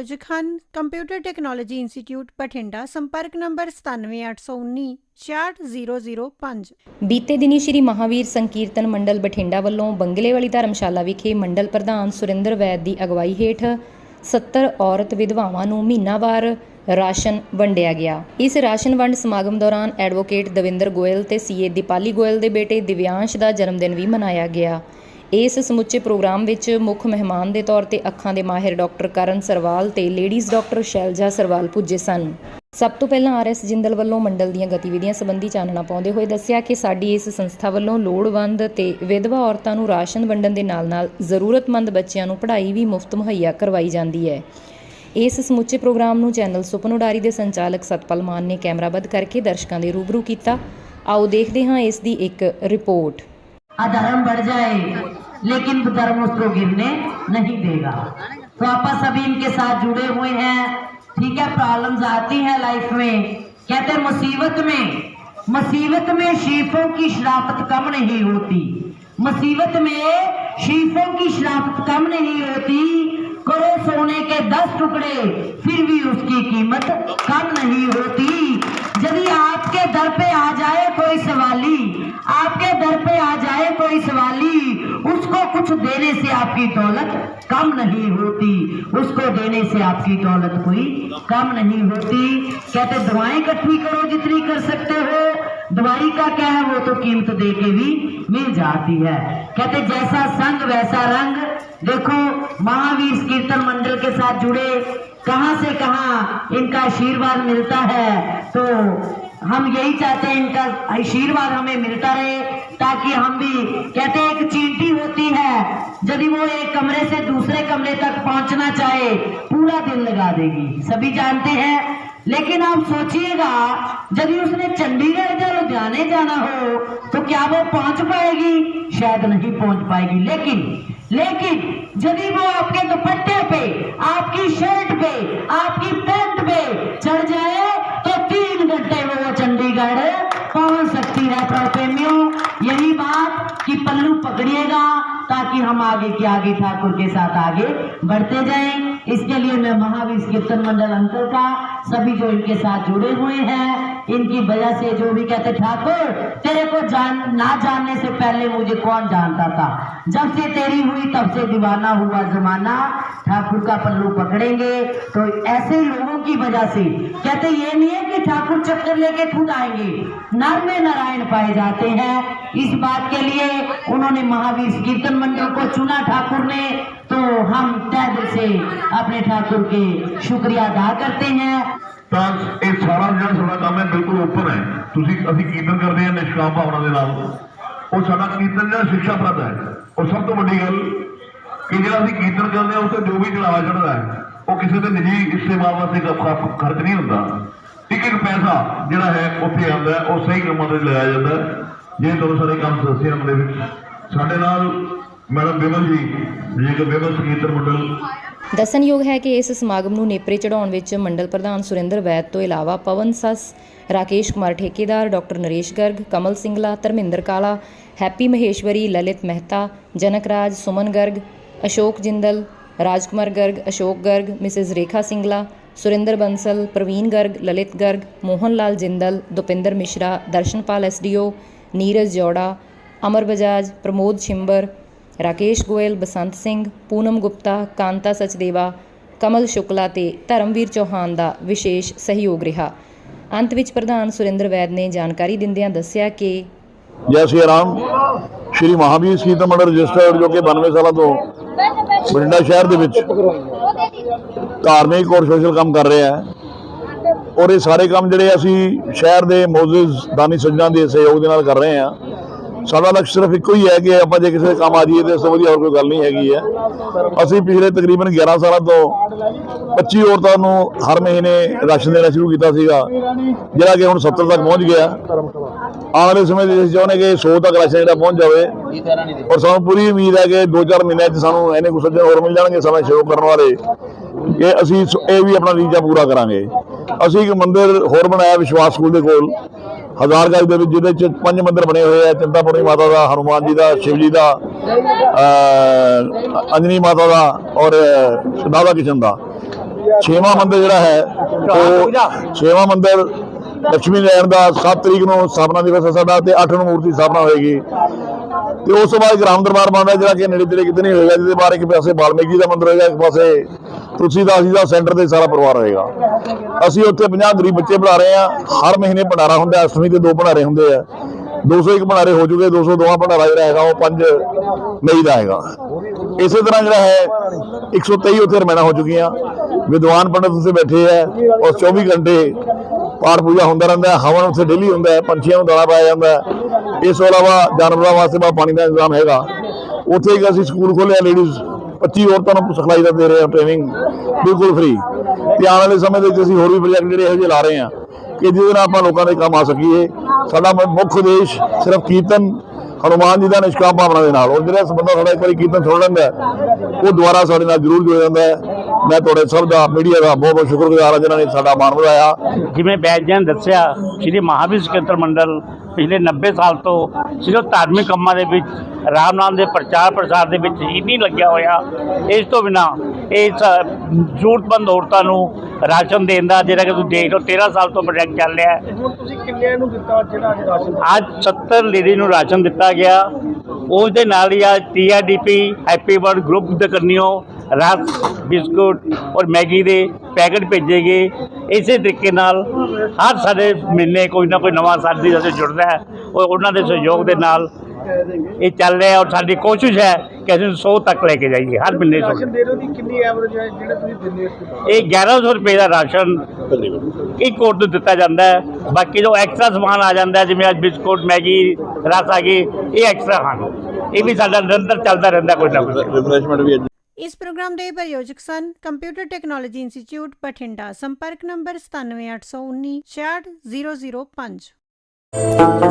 ਆਯੋਜਕ ਹਨ computer technology institute Bathinda, ਸੰਪਰਕ number 97819 66005 ਬੀਤੇ ਦਿਨੀ ਸ਼੍ਰੀ ਮਹਾਵੀਰ ਸੰਕੀਰਤਨ ਮੰਡਲ ਬਠਿੰਡਾ ਵੱਲੋਂ ਬੰਗਲੇ ਵਾਲੀ ਧਰਮਸ਼ਾਲਾ ਵਿਖੇ ਮੰਡਲ ਪ੍ਰਧਾਨ ਸੁਰਿੰਦਰ ਵੈਦ ਦੀ ਅਗਵਾਈ ਹੇਠ 70 ਔਰਤ ਵਿਧਵਾਵਾਂ ਨੂੰ ਮਹੀਨਾਵਾਰ ਰਾਸ਼ਨ ਵੰਡਿਆ ਗਿਆ। ਇਸ ਰਾਸ਼ਨ ਵੰਡ ਸਮਾਗਮ ਦੌਰਾਨ ਐਡਵੋਕੇਟ ਦਵਿੰਦਰ ਗੋਇਲ ਤੇ ਸੀਏ ਦੀਪਾਲੀ ਗੋਇਲ ਦੇ ਬੇਟੇ ਦਿਵਿਆਂਸ਼ ਦਾ ਜਨਮ ਦਿਨ ਵੀ ਮਨਾਇਆ ਗਿਆ। ਇਸ ਸਮੁੱਚੇ ਪ੍ਰੋਗਰਾਮ ਵਿੱਚ ਮੁੱਖ ਮਹਿਮਾਨ ਦੇ ਤੌਰ ਤੇ ਅੱਖਾਂ ਦੇ ਮਾਹਿਰ ਡਾਕਟਰ ਕਰਨ ਸਰਵਾਲ ਤੇ ਲੇਡੀਜ਼ ਡਾਕਟਰ ਸ਼ੈਲਜਾ ਸਰਵਾਲ ਪੁੱਜੇ ਸਨ। ਸਭ ਤੋਂ ਪਹਿਲਾਂ ਆਰ ਆਰਐਸ ਜਿੰਦਲ ਵੱਲੋਂ ਮੰਡਲ ਦੀਆਂ ਗਤੀਵਿਧੀਆਂ ਸੰਬੰਧੀ ਚਾਨਣਾ ਪਾਉਂਦੇ ਹੋਏ ਦੱਸਿਆ ਕਿ ਸਾਡੀ ਇਸ ਸੰਸਥਾ ਵੱਲੋਂ ਲੋੜਵੰਦ ਤੇ ਵਿਧਵਾ ਔਰਤਾਂ ਨੂੰ ਰਾਸ਼ਨ ਵੰਡਣ ਦੇ ਨਾਲ-ਨਾਲ ਜ਼ਰੂਰਤਮੰਦ ਬੱਚਿਆਂ ਨੂੰ ਪੜ੍ਹਾਈ ਵੀ ਮੁਫਤ ਮੁਹੱਈਆ ਕਰਵਾਈ ਜਾਂਦੀ ਹੈ। ਇਸ ਸਮੁੱਚੇ ਪ੍ਰੋਗਰਾਮ ਨੂੰ ਚੈਨਲ ਸੁਪਨ ਉਡਾਰੀ ਦੇ ਸੰਚਾਲਕ ਸਤਪਾਲ ਮਾਨ ਨੇ ਕੈਮਰਾਬੰਦ ਕਰਕੇ ਦਰਸ਼ਕਾਂ ਦੇ ਰੂਬਰੂ ਕੀਤਾ। ਆਓ ਦੇਖਦੇ ਹਾਂ ਇਸ ਦੀ ਇੱਕ ਰਿਪੋਰਟ। ਆਧਰਮ ਵੱਧ ਜਾਏ। लेकिन धर्म उसको गिरने नहीं देगा। तो आपस सभी इनके साथ जुड़े हुए हैं। ठीक है प्रॉब्लम्स आती हैं लाइफ में। कहते मुसीबत में। मुसीबत में शीफों की शराफत कम नहीं होती। मुसीबत में शीफों की शराफत कम नहीं होती। करो सोने के दस टुकड़े, फिर भी उसकी कीमत कम नहीं होती। यदि आपके दर पे आ जाए कोई सवाली, आपके दर पे आ जाए कोई सवाली, उसको कुछ देने से आपकी दौलत कम नहीं होती। उसको देने से आपकी दौलत कोई कम नहीं होती। कहते, दवाएँ इकट्ठी करो जितनी कर सकते हो। दवाई का क्या है? वो तो कीमत दे के भी मिल जाती है। कहते, जैसा संग, वैसा रंग देखो, महावीर कीर्तन मंडल के साथ जुड़े, कहाँ से कहाँ इनका आशीर्वाद मिलता है? तो हम यही चाहते हैं इनका आशीर्वाद हमें मिलता रहे, ताकि हम भी, कहते एक चींटी होती है, यदि वो एक कमरे से दूसरे कमरे तक पहुँचना चाहे, पूरा दिन लगा देगी। सभी जानते हैं? लेकिन आप सोचिएगा यदि उसने चंडीगढ़ या लुधियाने जाना हो तो क्या वो पहुँच पाएगी? शायद नहीं पहुँच पाएगी। लेकिन लेकिन, यदि वो आपके दुपट्टे पे, आपकी शर्ट पे, आपकी पैंट पे चढ़ जाए तो तीन घंटे में वो चंडीगढ़ पहुँच सकती है। प्रेमियों, यही बात कि पल्लू पकड़िएगा, ताकि हम आगे की आगे ठाकुर के साथ आगे बढ़ते जाएँ। इसके लिए मैं महावीर कीर्तन मंडल अंकल का सभी जो इनके साथ जुड़े हुए हैं, इनकी वजह से जो भी कहते, ठाकुर, तेरे को जान, ना जानने से पहले मुझे कौन जानता था? जब से तेरी हुई, तब से दीवाना हुआ जमाना। ठाकुर का पल्लू पकड़ेंगे। तो ऐसे लोगों की वजह से, कहते, ये नहीं है ठाकुर चक्कर लेके खुद आएंगे नर में नारायण पाए जाते हैं इस बात के लिए उन्होंने महावीर कीर्तन मंडल को चुना ठाकुर ने तो हम तय दिल से अपने ठाकुर के शुक्रिया अदा करते हैं ਤਾਂ ਇਹ ਸਾਰਾ ਜਿਹੜਾ ਸਾਡਾ ਕੰਮ ਹੈ ਬਿਲਕੁਲ ਓਪਨ ਹੈ ਤੁਸੀਂ ਅਸੀਂ ਕੀਰਤਨ ਕਰਦੇ ਹਾਂ ਨਿਸ਼ਕਾਮ ਭਾਵਨਾ ਦੇ ਨਾਲ ਉਹ ਸਾਡਾ ਕੀਰਤਨ ਜਿਹੜਾ ਸਿੱਖਿਆਪ੍ਰਦ ਹੈ ਔਰ ਸਭ ਤੋਂ ਵੱਡੀ ਗੱਲ ਕਿ ਜਿਹੜਾ ਅਸੀਂ ਕੀਰਤਨ ਕਰਦੇ ਹਾਂ ਉਸ ਤੇ ਜੋ ਵੀ ਚੜਾਵਾ ਚੜਦਾ ਹੈ ਉਹ ਕਿਸੇ ਦੇ ਨਿੱਜੀ ਇਸਤੇਮਾਲ ਵਾਸਤੇ ਖ- ਖ- ਖਰਚ ਨਹੀਂ ਹੁੰਦਾ ਇੱਕ ਪੈਸਾ ਜਿਹੜਾ ਹੈ ਉੱਥੇ ਆਉਂਦਾ ਉਹ ਸਹੀ ਕੰਮਾਂ ਤੇ ਲਗਾਇਆ ਜਾਂਦਾ ਜੇ ਤੁਹਾਨੂੰ ਸਾਰੇ ਕੰਮ ਦੱਸੇ ਹਨ ਦੇ ਵਿੱਚ। ਸਾਡੇ ਨਾਲ ਮੈਡਮ ਬੇਬਲ ਜੀ ਜੀ ਬੇਬਲ ਕੀਰਤਨ ਮੰਡਲ। ਦੱਸਣਯੋਗ ਹੈ ਕਿ ਇਸ ਸਮਾਗਮ ਨੂੰ ਨੇਪਰੇ ਚੜਾਉਣ ਵਿੱਚ ਮੰਡਲ ਪ੍ਰਧਾਨ ਸੁਰਿੰਦਰ ਵੈਦ ਤੋਂ ਇਲਾਵਾ ਪਵਨ ਸਸ, ਰਾਕੇਸ਼ ਕੁਮਾਰ ਠੇਕੇਦਾਰ, doctor Naresh Garg, Kamal Singla, Dharminder Kala, Happy Maheshwari, Lalit Mehta, Janak Raj, Suman Garg, Ashok Jindal, Rajkumar Garg, Ashok Garg, Mrs Rekha Singla Surinder Bansal, Parveen Garg, Lalit Garg, Mohan Lal Jindal, Dupinder Mishra, Darshanpal SDO, Neeraj Jora, Amar Bajaj, Pramod ਛਿੰਬਰ, Rakesh Goyal, ਬਸੰਤ ਸਿੰਘ, ਪੂਨਮ ਗੁਪਤਾ, ਕਾਂਤਾ ਸਚਦੇਵਾ, ਕਮਲ ਸ਼ੁਕਲਾ ਤੇ ਧਰਮਵੀਰ ਚੌਹਾਨ ਦਾ ਵਿਸ਼ੇਸ਼ ਸਹਿਯੋਗ ਰਿਹਾ। ਅੰਤ ਵਿੱਚ ਪ੍ਰਧਾਨ ਸੁਰਿੰਦਰ ਵੈਦ ਨੇ ਜਾਣਕਾਰੀ ਦਿੰਦਿਆਂ ਦੱਸਿਆ ਕਿ ਜੈ ਸ਼੍ਰੀ ਰਾਮ। ਸ਼੍ਰੀ ਮਹਾਵੀਰ ਸੀਤਾ ਮੰਡਲ ਰਜਿਸਟਰਡ ਜੋ ਕਿ 92 ਸਾਲਾਂ ਤੋਂ ਬਠਿੰਡਾ ਸ਼ਹਿਰ ਦੇ ਵਿੱਚ ਧਾਰਮਿਕ ਔਰ ਸੋਸ਼ਲ ਕੰਮ ਕਰ ਰਿਹਾ ਹੈ ਔਰ ਇਹ ਸਾਰੇ ਕੰਮ ਜਿਹੜੇ ਅਸੀਂ ਸ਼ਹਿਰ ਦੇ ਮੌਜੂਦ ਦਾਨੀ ਸੱਜਣਾਂ ਦੇ ਸਹਿਯੋਗ ਦੇ ਨਾਲ ਕਰ ਰਹੇ ਹਾਂ ਸਾਡਾ ਲਕਸ਼ ਸਿਰਫ ਇੱਕੋ ਹੀ ਹੈ ਕਿ ਆਪਾਂ ਜੇ ਕਿਸੇ ਦੇ ਕੰਮ ਆ ਜਾਈਏ ਤੇ ਇਸ ਤੋਂ ਵਧੀਆ ਹੋਰ ਕੋਈ ਗੱਲ ਨਹੀਂ ਹੈਗੀ ਹੈ। ਅਸੀਂ ਪਿਛਲੇ ਤਕਰੀਬਨ 11 ਸਾਲਾਂ ਤੋਂ 25 ਔਰਤਾਂ ਨੂੰ ਹਰ ਮਹੀਨੇ ਰਾਸ਼ਨ ਦੇਣਾ ਸ਼ੁਰੂ ਕੀਤਾ ਸੀਗਾ, ਜਿਹੜਾ ਕਿ ਹੁਣ 70 ਤੱਕ ਪਹੁੰਚ ਗਿਆ। ਆਉਣ ਵਾਲੇ ਸਮੇਂ ਦੇ ਵਿੱਚ ਅਸੀਂ ਚਾਹੁੰਦੇ ਕਿ 100 ਤੱਕ ਰਾਸ਼ਨ ਜਿਹੜਾ ਪਹੁੰਚ ਜਾਵੇ। ਔਰ ਸਾਨੂੰ ਪੂਰੀ ਉਮੀਦ ਹੈ ਕਿ 2-4 ਮਹੀਨਿਆਂ 'ਚ ਸਾਨੂੰ ਇਹਨੇ ਕੁਝ ਸੱਜਣ ਹੋਰ ਮਿਲ ਜਾਣਗੇ, ਸਮਾਂ ਸ਼ੋਅ ਕਰਨ ਵਾਲੇ। ਕਿ ਅਸੀਂ ਇਹ ਵੀ ਆਪਣਾ ਰੀਜਾ ਪੂਰਾ ਕਰਾਂਗੇ। ਅਸੀਂ ਇੱਕ ਮੰਦਿਰ ਹੋਰ ਬਣਾਇਆ ਵਿਸ਼ਵਾਸ ਸਕੂਲ ਦੇ ਕੋਲ ਹਜ਼ਾਰ ਦੇ ਵਿੱਚ, ਜਿਹਦੇ ਚ ਪੰਜ ਮੰਦਿਰ ਬਣੇ ਹੋਏ ਆ ਚਿੰਤਾਪੁਰਨੀ ਮਾਤਾ ਦਾ, ਹਨੂਮਾਨ ਜੀ ਦਾ, ਸ਼ਿਵ ਜੀ ਦਾ ਅੰਜਨੀ ਮਾਤਾ ਦਾ ਔਰ ਰਾਧਾ ਕਿਸ਼ਨ ਦਾ। ਛੇਵਾਂ ਮੰਦਿਰ ਜਿਹੜਾ ਹੈ, ਉਹ ਛੇਵਾਂ ਮੰਦਿਰ ਲక్ష్ਮੀ ਨਾਰਾਇਣ ਦਾ 7 ਤਰੀਕ ਨੂੰ ਸਥਾਪਨਾ ਦਿਵਸ ਹੈ ਸਾਡਾ ਤੇ 8 ਨੂੰ ਮੂਰਤੀ ਸਥਾਪਨਾ ਹੋਏਗੀ। ਤੇ ਉਸ ਤੋਂ ਬਾਅਦ ਗ੍ਰਾਮ ਦਰਬਾਰ ਬਣਦਾ ਜਿਹੜਾ ਕਿ ਨੇੜੇ ਤੇੜੇ ਕਿਤੇ ਨਹੀਂ ਹੋਏਗਾ, ਜਿਹਦੇ ਬਾਰੇ ਇੱਕ ਪਾਸੇ ਬਾਲਮੀਕੀ ਦਾ ਮੰਦਿਰ ਹੋਏਗਾ, ਇੱਕ ਪਾਸੇ ਤੁਲਸੀਦਾਸ ਅਸੀਂ ਦਾ, ਸੈਂਟਰ ਤੇ ਸਾਰਾ ਪਰਿਵਾਰ ਰਹੇਗਾ। ਅਸੀਂ ਉੱਥੇ 50 ਗਰੀਬ ਬੱਚੇ ਪੜ੍ਹਾ ਰਹੇ ਹਾਂ। ਹਰ ਮਹੀਨੇ ਭੰਡਾਰਾ ਹੁੰਦਾ ਅਸ਼ਟਮੀ ਤੇ ਦੋ ਭੰਡਾਰੇ ਹੁੰਦੇ ਆ। 201 ਭੰਡਾਰੇ ਹੋ ਚੁੱਕੇ 202ਵਾਂ ਭੰਡਾਰਾ ਜਿਹੜਾ ਹੈਗਾ, ਉਹ 5 ਮਈ ਦਾ ਹੈਗਾ। ਇਸੇ ਤਰ੍ਹਾਂ ਜਿਹੜਾ ਹੈ 123 ਉੱਥੇ ਰਮੈਣਾ ਹੋ ਚੁੱਕੀਆਂ। ਵਿਦਵਾਨ ਪੰਡਤ ਉੱਥੇ ਬੈਠੇ ਹੈ ਔਰ 24 ਘੰਟੇ ਪਾਠ ਪੂਜਾ ਹੁੰਦਾ ਰਹਿੰਦਾ ਹੈ। ਹਵਨ ਉੱਥੇ ਡੇਲੀ ਹੁੰਦਾ ਹੈ। ਪੰਛੀਆਂ ਨੂੰ ਦਾਣਾ ਪਾਇਆ ਜਾਂਦਾ ਹੈ। ਇਸ ਤੋਂ ਇਲਾਵਾ ਜਾਨਵਰਾਂ ਵਾਸਤੇ ਬਾ ਪਾਣੀ ਦਾ ਇੰਤਜ਼ਾਮ ਹੈਗਾ। ਉੱਥੇ ਇੱਕ ਅਸੀਂ ਸਕੂਲ ਖੋਲ੍ਹਿਆ। ਲੇਡੀਜ਼ 25 ਔਰਤਾਂ ਨੂੰ ਸਿਖਲਾਈ ਦਾ ਦੇ ਰਹੇ ਹਾਂ ਟ੍ਰੇਨਿੰਗ ਬਿਲਕੁਲ ਫ੍ਰੀ ਤੇ ਆਉਣ ਵਾਲੇ ਸਮੇਂ ਦੇ ਵਿੱਚ ਅਸੀਂ ਹੋਰ ਵੀ ਪ੍ਰੋਜੈਕਟ ਜਿਹੜੇ ਇਹੋ ਜਿਹੇ ਲਾ ਰਹੇ ਹਾਂ ਕਿ ਜਿਹਦੇ ਨਾਲ ਆਪਾਂ ਲੋਕਾਂ ਦੇ ਕੰਮ ਆ ਸਕੀਏ। ਸਾਡਾ ਮੁੱਖ ਉਦੇਸ਼ ਸਿਰਫ ਕੀਰਤਨ ਹਨੂਮਾਨ ਜੀ ਦਾ ਨਿਸ਼ਕਾਮ ਭਾਵਨਾ ਦੇ ਨਾਲ। ਔਰ ਜਿਹੜਾ ਬੰਦਾ ਸਾਡਾ ਇੱਕ ਵਾਰੀ ਕੀਰਤਨ ਸੁਣ ਲੈਂਦਾ ਉਹ ਦੁਬਾਰਾ ਸਾਡੇ ਨਾਲ ਜ਼ਰੂਰ ਜੁੜ ਜਾਂਦਾ ਹੈ। ਮੈਂ ਤੁਹਾਡੇ ਸਭ ਦਾ, ਮੀਡੀਆ ਦਾ ਬਹੁਤ ਬਹੁਤ ਸ਼ੁਕਰਗੁਜ਼ਾਰ ਹਾਂ ਜਿਨ੍ਹਾਂ ਨੇ ਸਾਡਾ ਮਾਣ ਵਧਾਇਆ। ਜਿਵੇਂ ਬੈਜਨ ਦੱਸਿਆ, ਸ਼੍ਰੀ ਮਹਾਵੀਰ ਸਕੰਤਰ ਮੰਡਲ ਪਿਛਲੇ 90 ਸਾਲ ਤੋਂ ਸਿਰਫ ਧਾਰਮਿਕ ਕੰਮਾਂ ਦੇ ਵਿੱਚ, ਰਾਮ ਨਾਮ ਦੇ ਪ੍ਰਚਾਰ ਪ੍ਰਸਾਰ ਦੇ ਵਿੱਚ ਹੀ ਨਹੀਂ ਲੱਗਿਆ ਹੋਇਆ। ਇਸ ਤੋਂ ਬਿਨਾ, ਇਸ ਜ਼ਰੂਰਤਮੰਦ ਔਰਤਾਂ ਨੂੰ ਰਾਸ਼ਨ ਦੇਣ ਦਾ ਜਿਹੜਾ ਕਿ ਤੁਸੀਂ ਦੇਖ ਲਓ 13 ਸਾਲ ਤੋਂ ਪ੍ਰੋਜੈਕਟ ਚੱਲ ਰਿਹਾ ਹੈ। ਹੁਣ ਤੁਸੀਂ ਕਿੰਨਿਆਂ ਨੂੰ ਦਿੱਤਾ ਜਿਹੜਾ ਅੱਜ ਰਾਸ਼ਨ? ਅੱਜ 70 ਲੇਡੀ ਨੂੰ ਰਾਸ਼ਨ ਦਿੱਤਾ ਗਿਆ। ਉਸ ਦੇ ਨਾਲ ਹੀ ਅੱਜ ਟੀਆਰਡੀਪੀ ਹੈਪੀ ਬਰਡ ਗਰੁੱਪ ਦੇ ਕਰਨੀਓ ਰਸ ਬਿਸਕੁਟ ਔਰ ਮੈਗੀ ਦੇ ਪੈਕੇਟ ਭੇਜੇ ਗਏ। ਇਸੇ ਤਰੀਕੇ ਨਾਲ ਹਰ ਸਾਡੇ ਮਹੀਨੇ ਕੋਈ ਨਾ ਕੋਈ ਨਵਾਂ ਸਾਥੀ ਸਾਡੇ ਜੁੜਦਾ ਹੈ। ਔਰ ਉਹਨਾਂ ਦੇ ਸਹਿਯੋਗ ਦੇ ਨਾਲ ਇਹ ਚੱਲ ਰਿਹਾ ਔਰ ਸਾਡੀ ਕੋਸ਼ਿਸ਼ ਹੈ ਕਿ ਅਸੀਂ 100 ਤੱਕ ਲੈ ਕੇ ਜਾਈਏ ਹਰ ਮਹੀਨੇ ਰਾਸ਼ਨ ਤੋਂ ਦੇ ਰਹੇ ਹੋ ਦੀ ਕਿੰਨੀ ਐਵਰੇਜ ਹੈ ਜਿਹੜਾ ਤੁਸੀਂ ਦਿੰਦੇ ਹੋ ਇਹ 1100 ਰੁਪਏ ਦਾ ਰਾਸ਼ਨ ਇੱਕ ਕੋਟ ਨੂੰ ਦਿੱਤਾ ਜਾਂਦਾ ਹੈ ਬਾਕੀ ਜੋ ਐਕਸਟਰਾ ਸਮਾਨ ਆ ਜਾਂਦਾ ਜਿਵੇਂ ਅੱਜ ਬਿਸਕੁਟ ਮੈਗੀ ਰਸ ਆ ਗਈ ਇਹ ਐਕਸਟਰਾ ਹਨ। ਇਹ ਵੀ ਸਾਡਾ ਨਿਰੰਤਰ ਚੱਲਦਾ ਰਹਿੰਦਾ ਕੋਈ ਨਾ ਕੋਈ। ਰਿਫਰੈਸ਼ਮੈਂਟ ਵੀ ਇਸ ਪ੍ਰੋਗਰਾਮ ਦੇ ਪ੍ਰਯੋਜਕ ਸਨ ਕੰਪਿਊਟਰ ਟੈਕਨੋਲੋਜੀ ਇੰਸਟੀਚਿਊਟ ਬਠਿੰਡਾ। ਸੰਪਰਕ ਨੰਬਰ 97819 66005